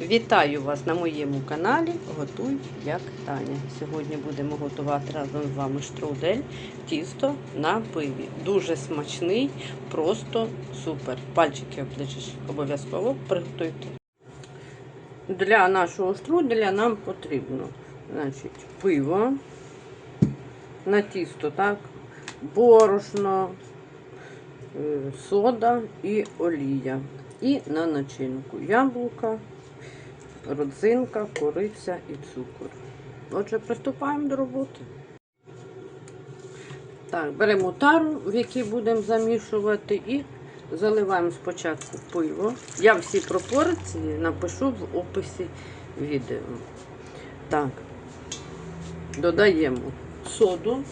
Вітаю вас на моєму каналі Готуй як Таня. Сьогодні будемо готувати разом з вами штрудель, тісто на пиві. Дуже смачний, просто супер. Пальчики обличиш обов'язково приготуйте. Для нашого штруделя нам потрібно значить, пиво на тісто, так, борошно, е, сода і олія. І на начинку яблука, родзинка, кориця і цукор. Отже, приступаємо до роботи. Так, беремо тару, в якій будемо замішувати, і заливаємо спочатку пиво. Я всі пропорції напишу в описі відео. Так, додаємо соду.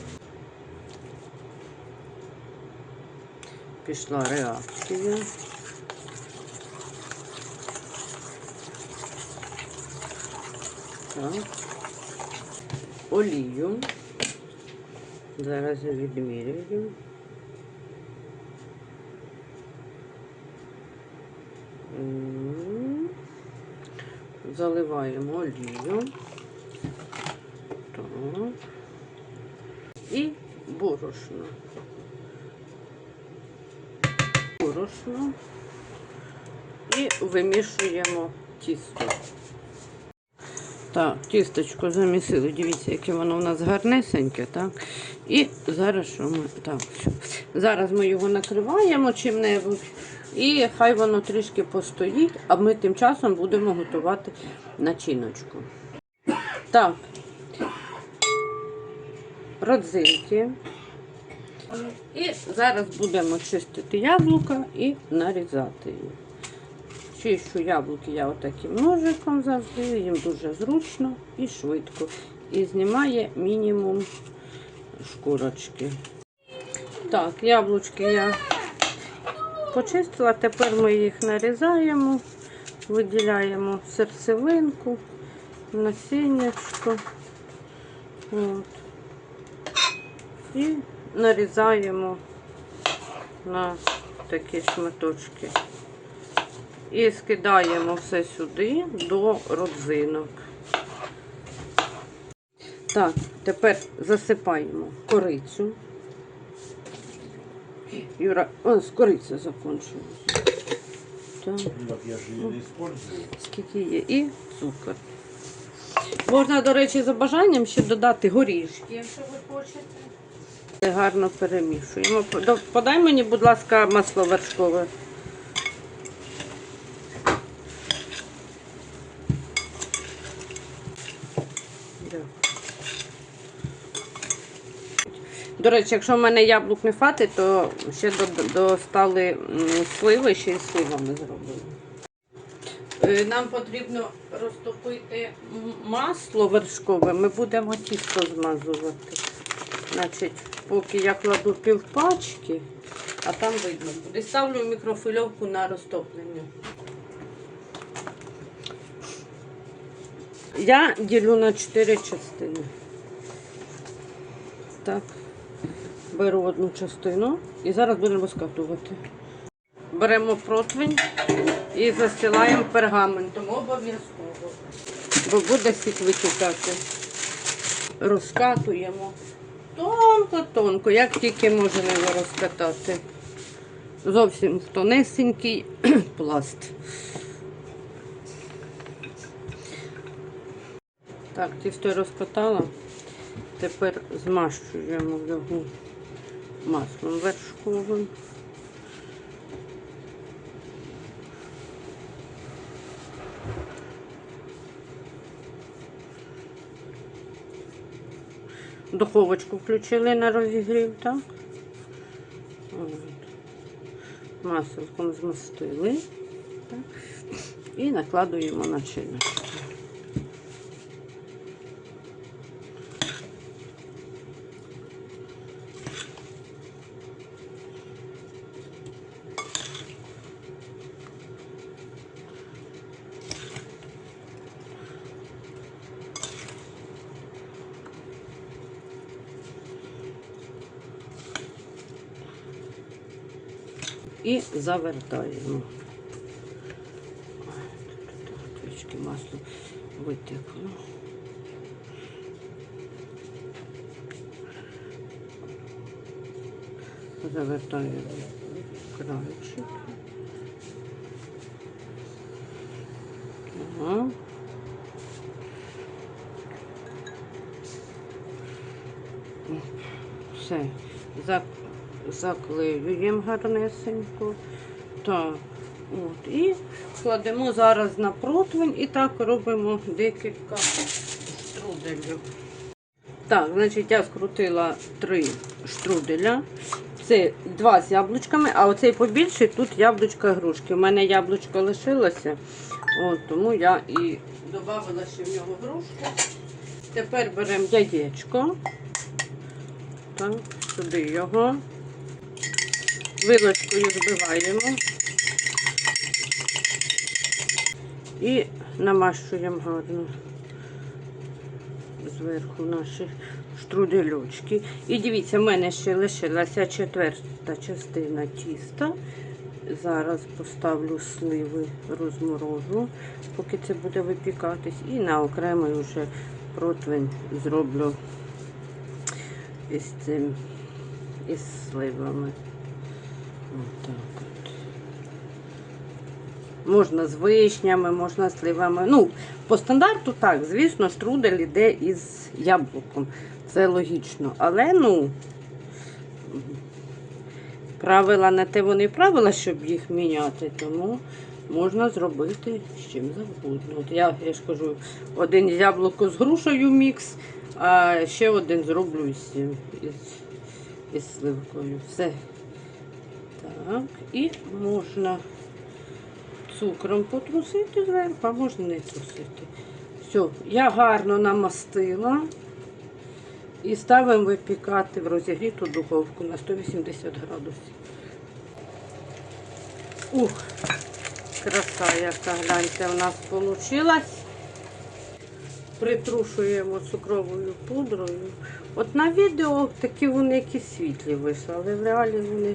Пішла реакція. Так. Олію. Зараз відмірюю. Заливаємо олію. Так. І борошно. Борошно. І вимішуємо тісто. Так, тісточко замісили. Дивіться, яке воно у нас гарнесеньке, так? І зараз що ми. Так, все. Зараз ми його накриваємо чим-небудь. І хай воно трішки постоїть, а ми тим часом будемо готувати начиночку. Так, родзинки. І зараз будемо чистити яблука і нарізати їх. Чищу яблуки я отаким ножиком завжди, їм дуже зручно і швидко. І знімає мінімум шкурочки. Так, яблучки я почистила, тепер ми їх нарізаємо, виділяємо серцевинку, насіннячко. От. І нарізаємо на такі шматочки. І скидаємо все сюди до родзинок. Так, тепер засипаємо корицю. Юра, о, з кориця закінчилась. Так, я же ее не использую. скільки є. І цукор. Можна, до речі, за бажанням ще додати горішки, якщо ви хочете. Гарно перемішуємо. Подай мені, будь ласка, масло вершкове. До речі, якщо в мене яблук не хватить, то ще достали сливи, ще й сливами зробили. Е, Нам потрібно розтопити масло вершкове, ми будемо тісто змазувати. Значить, поки я кладу пів пачки, а там видно буде. Ставлю мікрофильовку на розтоплення. Я ділю на 4 частини. Так, беру одну частину і зараз будемо розкатувати. Беремо противень і застилаємо пергаментом обов'язково, бо буде сік витікати. Розкатуємо тонко-тонко, як тільки можемо його розкатати. Зовсім тонесенький пласт. Так, тісто розкатала. Тепер змащуємо його маслом вершковим. Духовочку включили на розігрів, так? От. Маселком змастили. Так? І накладуємо начиночку. І завертаємо. трошечки масло витекло. Завертаю краєчик. Ага. Все, заклеюємо гарнесенько. Так, от. І кладемо зараз на противень і так робимо декілька штруделів. Так, значить, я скрутила три штруделя. Це два з яблучками, а оцей побільший тут яблучка грушки. У мене яблучко лишилося, от, тому я і додала ще в нього грушку. Тепер беремо яєчко. Так, сюди його. Вилочкою збиваємо. І намащуємо гарно зверху наші штрудельочки. І дивіться, в мене ще лишилася четверта частина тіста. Зараз поставлю сливи розморожу, поки це буде випікатись. І на окремий вже противень зроблю із цим із сливами. Можна з вишнями, можна з сливами. Ну, по стандарту так, звісно, штрудель іде із яблуком. Це логічно. Але ну правила не те вони правила, щоб їх міняти, тому можна зробити з чим завгодно. От я, я ж кажу, один яблуко з грушею мікс, а ще один зроблю із, із, із сливкою. Все. Так, і можна цукром потрусити зверху, а можна не трусити. Все, я гарно намастила і ставимо випікати в розігріту духовку на 180 градусів. Ух, краса яка, гляньте, в нас вийшла. Притрушуємо цукровою пудрою. От на відео такі вони якісь світлі вийшли, але в реалі вони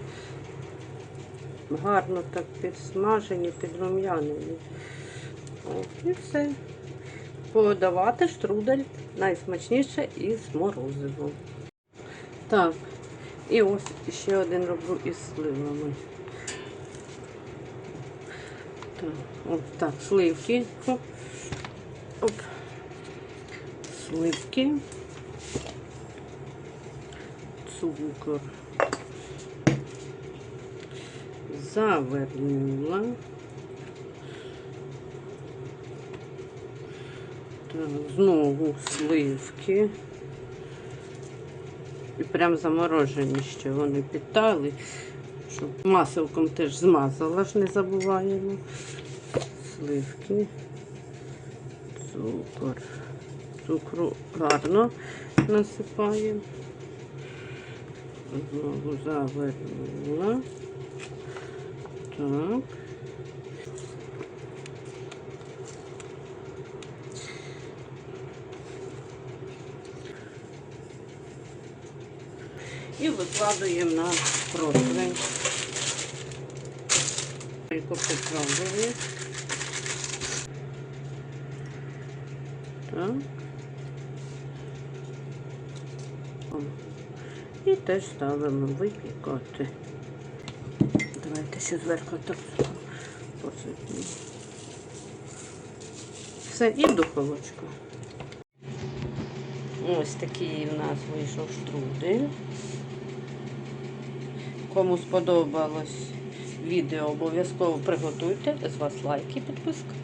гарно так підсмажені, підрум'янені. І все. Подавати штрудель найсмачніше із морозивом. Так, і ось ще один роблю із сливами. Так, так, сливки. Оп. Сливки. Цукор. Завернула. Так, знову сливки. І прям заморожені ще вони питали, щоб маселком теж змазала, ж не забуваємо. Сливки, цукор. Цукру гарно насипаємо. Знову завернула. Так. І викладуємо на противень. Тільки попробую. Так. О. І теж ставимо випікати. Ще зверху так посипемо. Все, і в духовочку. Ось такий в нас вийшов штрудель. Кому сподобалось відео, обов'язково приготуйте. З вас лайк і підписка.